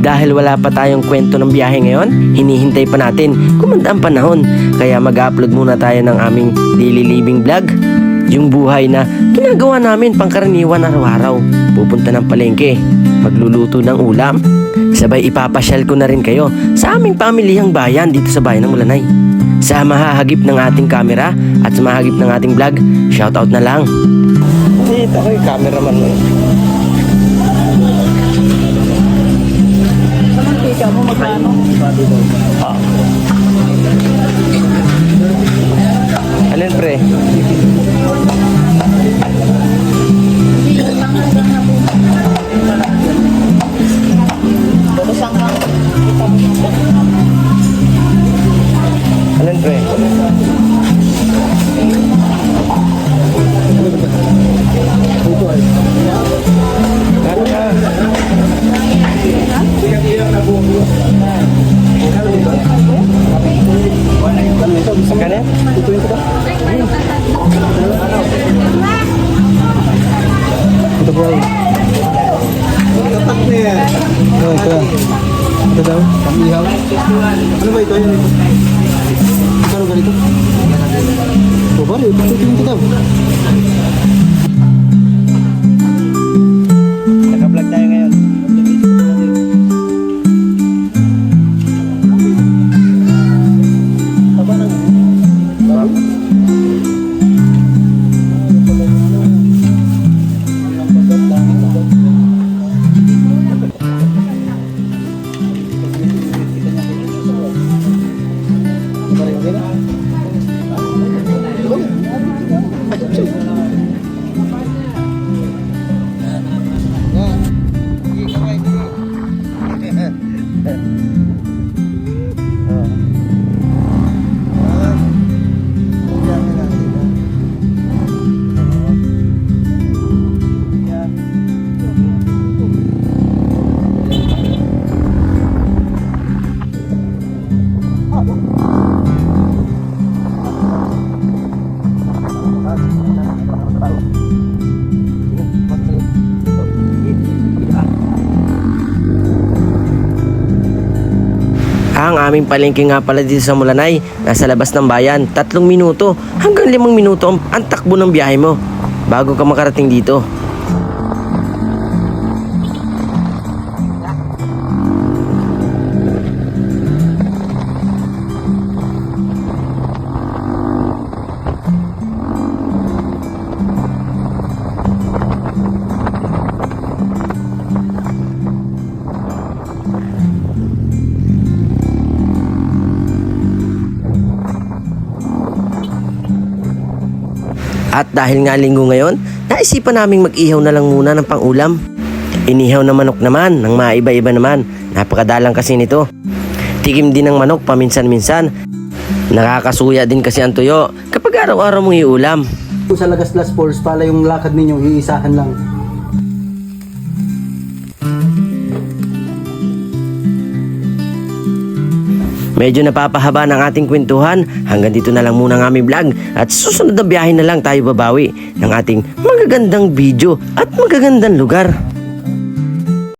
Dahil wala pa tayong kwento ng biyahe ngayon, hinihintay pa natin kumanda ang panahon. Kaya mag-upload muna tayo ng aming daily living vlog. Yung buhay na ginagawa namin pangkaraniwan araw-araw. Pupunta ng palengke, magluluto ng ulam. Sabay ipapasyal ko na rin kayo sa aming pamilihang bayan dito sa bayan ng Mulanay. Sa mahahagip ng ating camera at sa mahagip ng ating vlog, shoutout na lang. Dito ko yung cameraman mo. Ito po. Tatak na yan. Ito. Ito daw, pang-ihaw. Ano ba ito? Yan ito. Ano ganito? O bali, pagtutunin ko daw. Amen. Ang aming palengke nga pala dito sa Mulanay, nasa labas ng bayan, tatlong minuto hanggang limang minuto ang, takbo ng biyahe mo bago ka makarating dito. At dahil nga linggo ngayon, naisipan naming mag-ihaw na lang muna ng pangulam. Inihaw na manok naman, ng maiba-iba naman. Napakadalang kasi nito. Tikim din ng manok paminsan-minsan. Nakakasuya din kasi ang tuyo kapag araw-araw mong iulam. Sa Lagaslas Falls, pala yung lakad ninyo, iisahan lang. Medyo napapahaba ng ating kwentuhan. Hanggang dito na lang muna ang aming vlog. At susunod na biyahe na lang tayo babawi ng ating magagandang video at magagandang lugar.